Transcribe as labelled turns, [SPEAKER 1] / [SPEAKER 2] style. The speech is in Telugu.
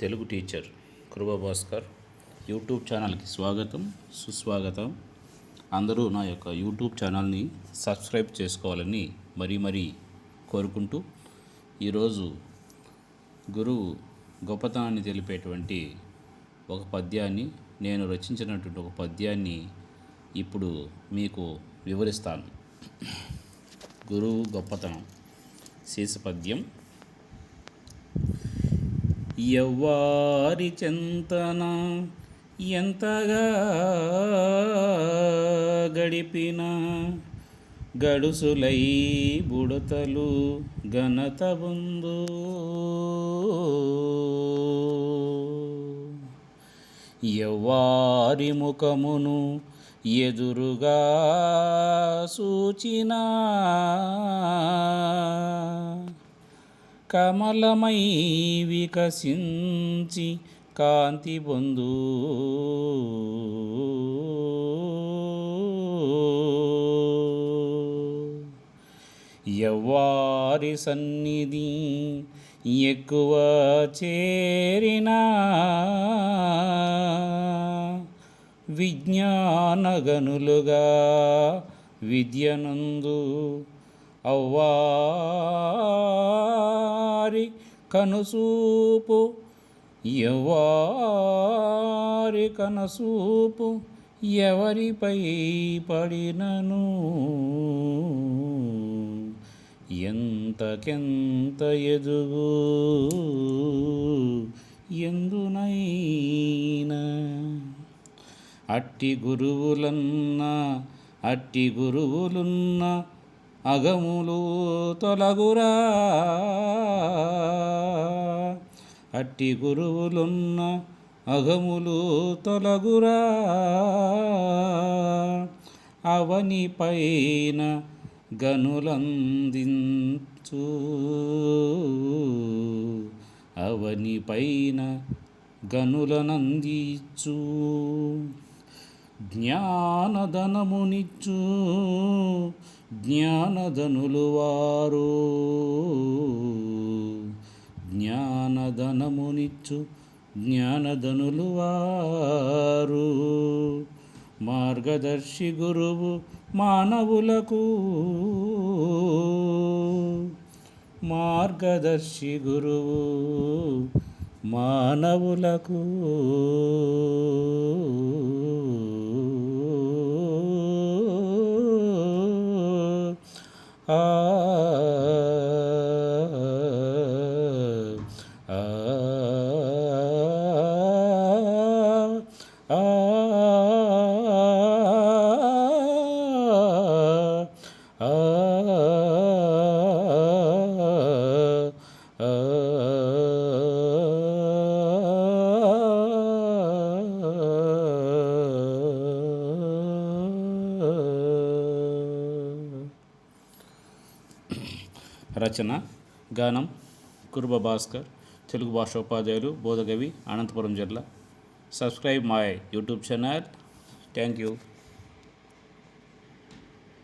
[SPEAKER 1] తెలుగు టీచర్ కృప భాస్కర్ యూట్యూబ్ ఛానల్కి స్వాగతం సుస్వాగతం. అందరూ నా యొక్క యూట్యూబ్ ఛానల్ని సబ్స్క్రైబ్ చేసుకోవాలని మరీ మరీ కోరుకుంటూ ఈరోజు గురువు గొప్పతనాన్ని తెలిపేటువంటి ఒక పద్యాన్ని నేను రచించినటువంటి ఒక పద్యాన్ని ఇప్పుడు మీకు వివరిస్తాను. గురువు గొప్పతనం శీర్ష పద్యం ఎవ్వారి చెంతన ఎంతగా గడిపిన గడుసులై బుడతలు ఘనత బుందు. ఎవ్వారి ముఖమును ఎదురుగా సూచినా కమలమై వికసించి కాంతి పొందు ఎవ్వారి సన్నిధి ఎక్కువ చేరినా విజ్ఞానగనులుగా విద్యనందు వారి కనుసూపు ఎవ్వారి కనసూపు ఎవరిపై పడినను? ఎంతకెంత ఎదుగు? ఎందునైనా? అట్టి గురువులన్నా అట్టి గురువులున్న అగములు తొలగురా. అట్టి గురువులున్న అగములు తొలగురా. అవని పైన గనులందించు. అవని పైన గనులనందించు. జ్ఞానధనమునిచ్చు. జ్ఞానధనులు వారు. జ్ఞానధనమునిచ్చు జ్ఞానధనులు వారు. మార్గదర్శి గురువు మానవులకు. మార్గదర్శి గురువు మానవులకు. Uh, రచన గానం కురుబ భాస్కర్ తెలుగు భాష ఉపాధ్యాయులు బోధగవి అనంతపురం జిల్లా. Subscribe my YouTube channel thank you